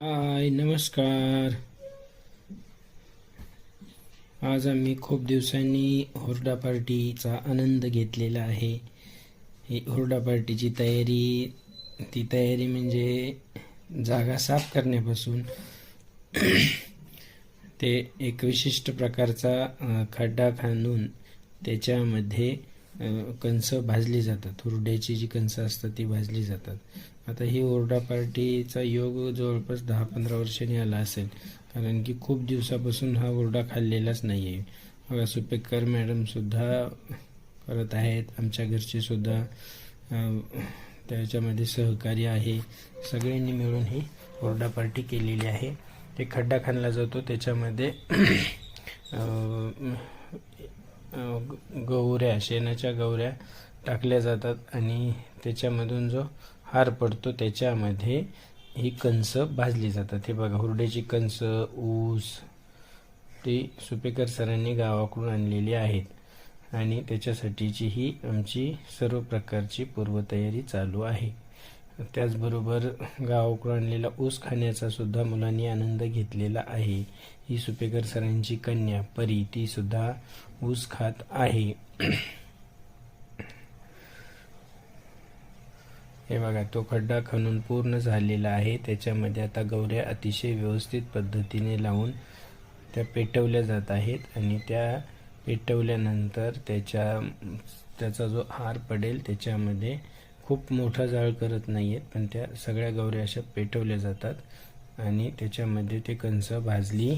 हाय नमस्कार. आज आम्ही खूप दिवसांनी हुरडा पार्टीचा आनंद घेतलेला आहे. ही हुरडा पार्टीची तयारी ती तयारी म्हणजे जागा साफ करण्यापासून ते एक विशिष्ट प्रकारचा खड्डा खाणून त्याच्यामध्ये कणसं कणस भाजली जातात. हुरड्याची जी कणसं असतात ती भाजली जातात. आता ही ओरडा पार्टीचा योग जवळपास दहा पंधरा वर्षांनी आला असेल. कारण की खूप दिवसापासून हा ओरडा खाल्लेलाच नाही आहे बघा सुपेकर मॅडमसुद्धा करत आहेत आमच्या घरचेसुद्धा त्याच्यामध्ये सहकार्य आहे. सगळ्यांनी मिळून ही ओरडा पार्टी केलेली आहे. ते खड्डा खाणला जातो त्याच्यामध्ये गौऱ्या शेणाच्या गौऱ्या टाकल्या जातात आणि त्याच्यामधून जो हार पडतो त्याच्यामध्ये ही कणस भाजली जातात. हे बघा हुरड्याची कणस ऊस ती सुपेकर सरांनी गावाकडून आणलेली आहेत. आणि त्याच्यासाठीची ही आमची सर्व प्रकारची पूर्वतयारी चालू आहे. त्याचबरोबर गावाकडून आणलेला ऊस खाण्याचा सुद्धा मुलांनी आनंद घेतलेला आहे. ही सुपेकर सरांची कन्या परी ती सुद्धा ऊस खात आहे. हे बघा तो खड्डा खणून पूर्ण झालेला आहे. त्याच्यामध्ये आता गवऱ्या अतिशय व्यवस्थित पद्धतीने लावून त्या पेटवल्या जात आहेत आणि त्या पेटवल्यानंतर त्याच्या त्याचा जो हार पडेल त्याच्यामध्ये खूप मोठा जाळ करत नाही आहेत पण त्या सगळ्या गवऱ्या अशा पेटवल्या जातात आणि त्याच्यामध्ये ते कंस भाजली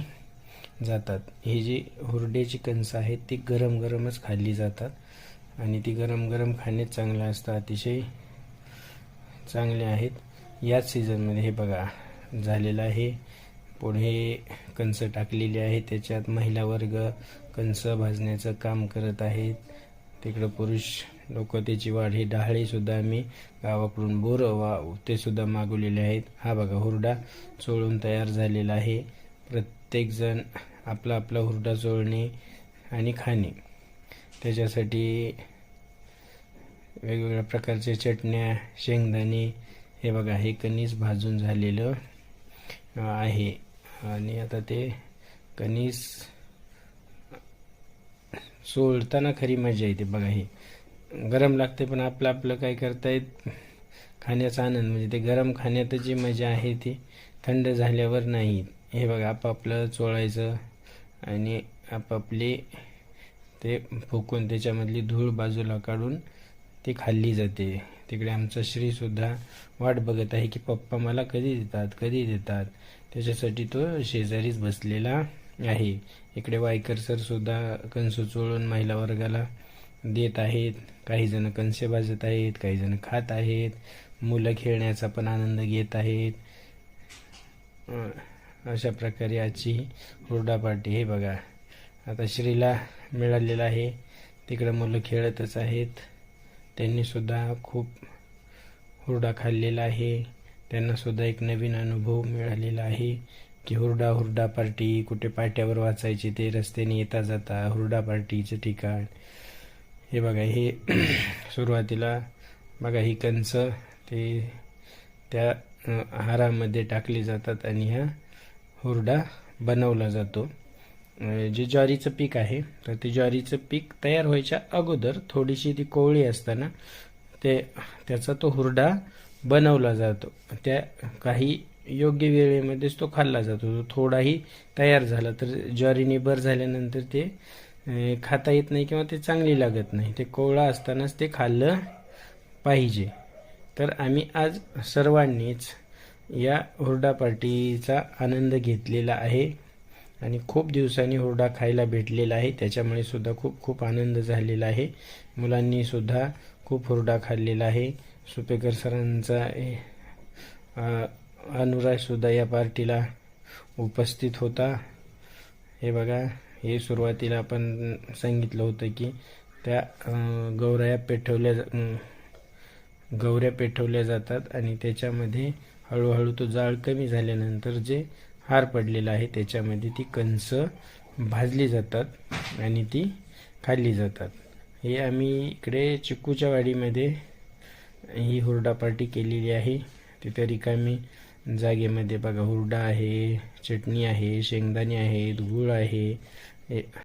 जातात. ही जी हुरड्याची कणसं आहेत ती गरम गरमच खाल्ली जातात आणि ती गरम गरम खाणे चांगलं असतं. अतिशय चांगले आहेत. याच सीझनमध्ये हे बघा झालेलं आहे. पुढे कंस टाकलेली आहे. त्याच्यात महिला वर्ग कंस भाजण्याचं काम करत आहेत. तिकडं पुरुष लोक त्याची वाढ ही डहाळेसुद्धा आम्ही गावाकडून बोर वा ते सुद्धा मागवलेले आहेत. हा बघा हुरडा चोळून तयार झालेला आहे. प्रत्येकजण आपला आपला हुरडा चोळणे आणि खाणे. त्याच्यासाठी वेगवेगळ्या प्रकारच्या चटण्या शेंगदाणे हे बघा हे कणीस भाजून झालेलं आहे. आणि आता ते कणीस सोलताना खरी मजा येते बघा हे. गरम लागते पण आपलं आपलं काय करतायत? खाण्याचा आनंद म्हणजे ते गरम खाण्यात जी मजा आहे ती थंड झाल्यावर नाही. हे बघा आपापलं चोळायचं आणि आपापले ते फुकून त्याच्यामधली धूळ बाजूला काढून ती खाल्ली जाते. तिकडे आमचा श्रीसुद्धा वाट बघत आहे की पप्पा मला कधी देतात कधी देतात? त्याच्यासाठी तो शेजारीच बसलेला आहे. इकडे वायकर सरसुद्धा कंस चोळून महिला वर्गाला देत आहेत. काही जण भाजत आहेत काही जण खात आहेत. मुलं खेळण्याचा पण आनंद घेत आहेत. अशा प्रकारे आजची हुरडा पार्टी. हे बघा आता श्रीला मिळालेलं आहे. तिकडं मुलं खेळतच आहेत. त्यांनीसुद्धा खूप हुरडा खाल्लेला आहे. त्यांनासुद्धा एक नवीन अनुभव मिळालेला आहे की हुरडा हुरडा पार्टी कुठे पाट्यावर वाचायची ते रस्त्याने येता जाता हुरडा पार्टीचं ठिकाण. हे बघा हे सुरुवातीला बघा ही कंच ते त्या हारामध्ये टाकली जातात आणि ह्या हुरडा बनवला जातो. जे ज्वारीचं पीक आहे तर ते ज्वारीचं पीक तयार व्हायच्या अगोदर थोडीशी ती कोवळी असताना ते त्याचा तो हुरडा बनवला जातो. त्या काही योग्य वेळेमध्येच तो खाल्ला जातो. तो थोडाही तयार झाला तर ज्वारीने बर झाल्यानंतर ते खाता येत नाही किंवा ते चांगली लागत नाही. ते कोवळा असतानाच ते खाल्लं पाहिजे. तर आम्ही आज सर्वांनीच या हुरडा पार्टीचा आनंद घेतलेला आहे. आणि खूप दिवसांनी हुरडा खायला भेटलेला आहे. त्याच्यामुळे सुद्धा खूप खूप आनंद झालेला आहे. मुलांनी सुद्धा खूप हुरडा खाल्लेला आहे. सुपेकर सरांचा ए, अनुराग सुद्धा या पार्टीला उपस्थित होता. हे बघा हे सुरुवातीला आपण सांगितलं होतं की त्या गौऱ्या पेठवल्या जा- गौऱ्या पेठवल्या जातात आणि त्याच्यामध्ये हळूहळू तो जाळ कमी झाल्यानंतर जे हार पडलेला आहे. त्याच्यामध्ये ती कंस भाजली जातात आणि ती खाल्ली जातात. हे आम्ही इकडे चिक्कूच्या वाडीमध्ये ही हुरडा पार्टी केलेली आहे. तिथे रिकामी जागेमध्ये बघा हुरडा आहे चटणी आहे शेंगदाणे आहेत गूळ आहे. हे